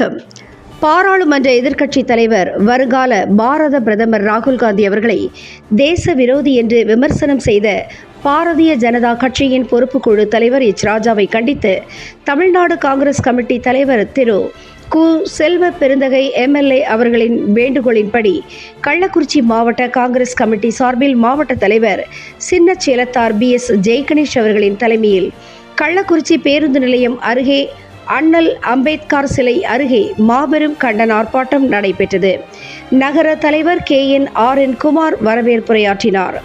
வணக்கம். பாராளுமன்ற எதிர்க்கட்சித் தலைவர் வருங்கால பாரத பிரதமர் ராகுல் காந்தி அவர்களை தேச விரோதி என்று விமர்சனம் செய்த பாரதிய ஜனதா கட்சியின் பொறுப்புக்குழு தலைவர் எச். ராஜாவை கண்டித்து தமிழ்நாடு காங்கிரஸ் கமிட்டி தலைவர் திரு. கு. செல்வ பெருந்தகை எம்எல்ஏ அவர்களின் வேண்டுகோளின்படி கள்ளக்குறிச்சி மாவட்ட காங்கிரஸ் கமிட்டி சார்பில் மாவட்ட தலைவர் சின்ன சேலத்தார் பி. எஸ். ஜெய்கணேஷ் அவர்களின் தலைமையில் கள்ளக்குறிச்சி பேருந்து நிலையம் அருகே அண்ணல் அம்பேத்கர் சிலை அருகே மாபெரும் கண்டன ஆர்ப்பாட்டம் நடைபெற்றது. நகர தலைவர் K. N. R. N. Kumar வரவேற்புரையாற்றினார்.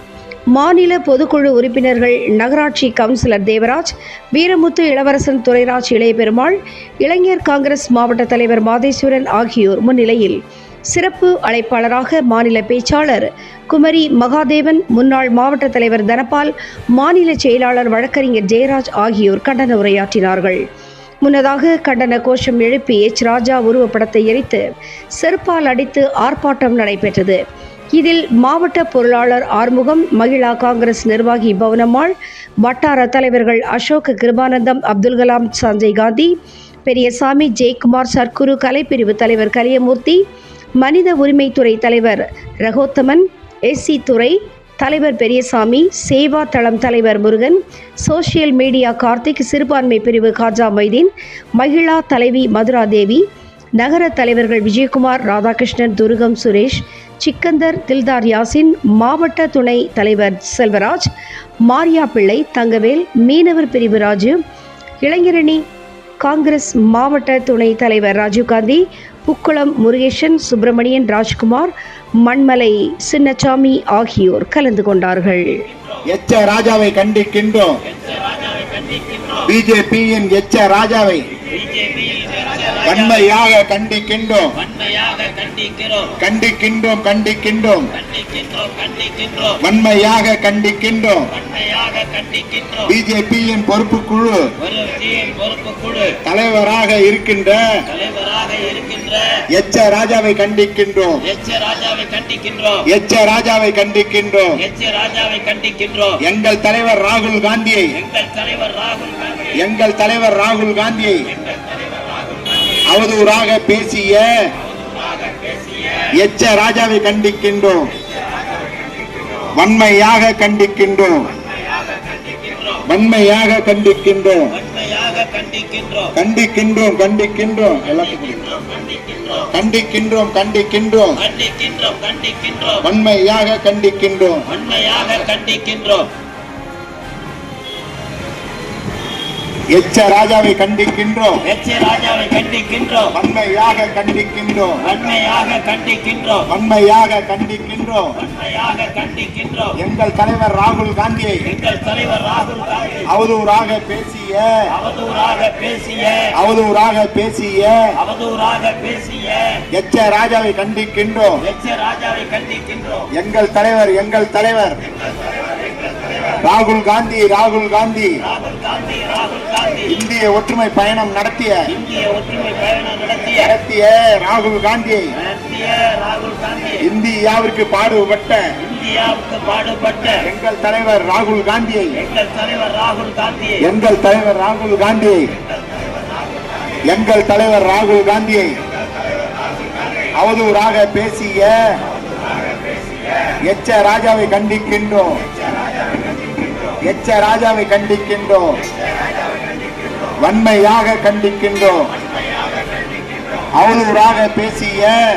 மாநில பொதுக்குழு உறுப்பினர்கள் நகராட்சி கவுன்சிலர் தேவராஜ் வீரமுத்து இளவரசன் துரைராஜ் இளையபெருமாள் இளைஞர் காங்கிரஸ் மாவட்ட தலைவர் மாதேஸ்வரன் ஆகியோர் முன்னிலையில் சிறப்பு அழைப்பாளராக மாநில பேச்சாளர் குமரி மகாதேவன் முன்னாள் மாவட்ட தலைவர் தனபால் மாநில செயலாளர் வழக்கறிஞர் ஜெயராஜ் ஆகியோர் கண்டன உரையாற்றினார்கள். முன்னதாக கண்டன கோஷம் எழுப்பி எச். ராஜா உருவப்படத்தை எரித்து செருப்பால் அடித்து ஆர்ப்பாட்டம் நடைபெற்றது. இதில் மாவட்ட பொருளாளர் ஆறுமுகம் மகிழா காங்கிரஸ் நிர்வாகி பவனம்மாள் வட்டார தலைவர்கள் அசோக் கிருபானந்தம் அப்துல் கலாம் சஞ்சய் காந்தி பெரியசாமி ஜெயக்குமார் சர்க்குரு கலைப்பிரிவு தலைவர் கலியமூர்த்தி மனித உரிமைத்துறை தலைவர் ரகோத்தமன் எஸ்சி துறை தலைவர் பெரியசாமி சேவா தளம் தலைவர் முருகன் சோஷியல் மீடியா கார்த்திக் சிறுபான்மை பிரிவு காஜா மைதீன் மகிழா தலைவி மதுரா தேவி நகர தலைவர்கள் விஜயகுமார் ராதாகிருஷ்ணன் துருகம் சுரேஷ் சிக்கந்தர் தில்தார் யாசின் மாவட்ட துணை தலைவர் செல்வராஜ் மாரியா பிள்ளை தங்கவேல் மீனவர் பிரிவு ராஜு இளைஞரணி காங்கிரஸ் மாவட்ட துணை தலைவர் ராஜீவ்காந்தி புக்குளம் முருகேசன் சுப்பிரமணியன் ராஜ்குமார் மண்மலை சின்னசாமி ஆகியோர் கலந்து கொண்டார்கள். எச்ச ராஜாவை கண்டிக்கின்றோம். பிஜேபியின் எச்ச ராஜாவை வன்மையாக கண்டிக்கின்றோம். கண்டிக்கின்றோம் கண்டிக்கின்றோம். வன்மையாக கண்டிக்கின்றோம். பிஜேபியின் பொறுப்பு குழு தலைவராக இருக்கின்ற எச்ச ராஜாவை கண்டிக்கின்றோம். எச்ச ராஜாவை கண்டிக்கின்றோம். எங்கள் தலைவர் ராகுல் காந்தியை. எங்கள் தலைவர் ராகுல் காந்தி எங்கள் தலைவர் ராகுல் காந்தியை. அவதூறாக பேசிய எச்ச ராஜாவை கண்டிக்கின்றோம். வன்மையாக கண்டிக்கின்றோம். வன்மையாக கண்டிக்கின்றோம். கண்டிக்கின்றோம் கண்டிக்கின்றோம். கண்டிக்கின்றோம் கண்டிக்கின்றோம் கண்டிக்கின்றோம் வன்மையாக கண்டிக்கின்றோம். வன்மையாக கண்டிக்கின்றோம். எச்ச ராஜாவை கண்டிக்கின்றோம். எச் ராஜாவை கண்டிக்கின்றோம். வன்மையாக கண்டிக்கின்றோம். வன்மையாக கண்டிக்கின்றோம். வன்மையாக கண்டிக்கின்றோம். வன்மையாக கண்டிக்கின்றோம். எங்கள் தலைவர் ராகுல் காந்தியை எங்கள் தலைவர் ராகுல் காந்தி அவதூறாக பேசிய அவதூறாக பேசிய அவதூறாக பேசிய அவதூறாக பேசிய எச்ச ராஜாவை கண்டிக்கின்றோம். எச் ராஜாவை கண்டிக்கின்றோம். எங்கள் தலைவர் எங்கள் தலைவர். ராகுல் காந்தி ராகுல் காந்தி ராகுல் காந்தி. இந்திய ஒற்றுமை பயணம் நடத்திய. நடத்திய. ராகுல் காந்தியை நடத்திய ராகுல் காந்தி. இந்தியாவிற்கு பாடுபட்ட. பாடுபட்ட. எங்கள் தலைவர் ராகுல் காந்தியை எங்கள் தலைவர் ராகுல் காந்தியை எங்கள் தலைவர் ராகுல் காந்தியை எங்கள் தலைவர் ராகுல் காந்தியை அவதூறாக பேசிய. எச்ச ராஜாவை கண்டிக்கின்றோம். எச்ச ராஜாவை கண்டிக்கின்றோம். வன்மையாக கண்டிக்கின்றோம். அவளூராக பேசிய